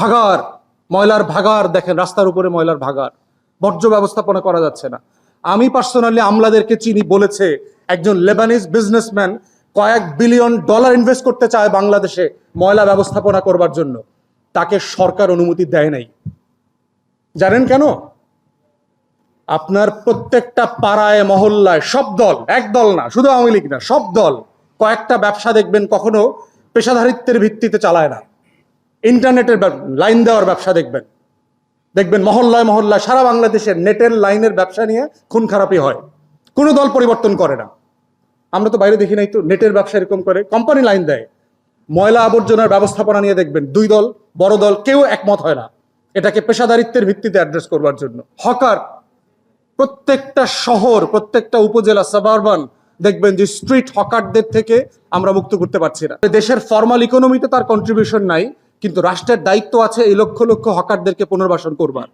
ভাগার ময়লার ভাগার দেখেন, রাস্তার উপরে ময়লার ভাগার বর্জ্য ব্যবস্থাপনা করা যাচ্ছে না। আমি পার্সোনালি আমলাদেরকে চিনি বলেছে, একজন লেবানিজ বিজনেসম্যান কয়েক বিলিয়ন ডলার ইনভেস্ট করতে চায় বাংলাদেশে ময়লা ব্যবস্থাপনা করবার জন্য। তাকে সরকার অনুমতি দেয় নাই। জানেন কেন? আপনার প্রত্যেকটা পাড়ায়, মহল্লায় সব দল, এক দল না, শুধু আওয়ামী লীগ না, সব দল কয়েকটা ব্যবসা দেখবেন কখনো পেশাধারিত্বের ভিত্তিতে চালায় না। ইন্টারনেটের লাইন দেওয়ার ব্যবসা দেখবেন। দেখবেন মহল্লায় মহল্লায় সারা বাংলাদেশের নেটের লাইনের ব্যবসা নিয়ে খুন খারাপি হয়। কোনো দল পরিবর্তন করে না। আমরা তো বাইরে দেখি নাই তো, নেটের ব্যবসা এরকম করে, কোম্পানি লাইন দেয়। ময়লা আবর্জনার ব্যবস্থাপনা নিয়ে দেখবেন, দুই দল, বড় দল, কেউ একমত হয় না। এটাকে পেশাদারিত্বের ভিত্তিতে অ্যাড্রেস করবার জন্য। হকার, প্রত্যেকটা শহর, প্রত্যেকটা উপজেলা সাবারবান দেখবেন যে স্ট্রিট হকারদের থেকে আমরা মুক্ত করতে পারছি না। দেশের ফর্মাল ইকোনমিতে তার কন্ট্রিবিউশন নাই। কিন্তু রাষ্ট্রের দায়িত্ব আছে এই লক্ষ লক্ষ হকারদেরকে পুনর্বাসন করবার।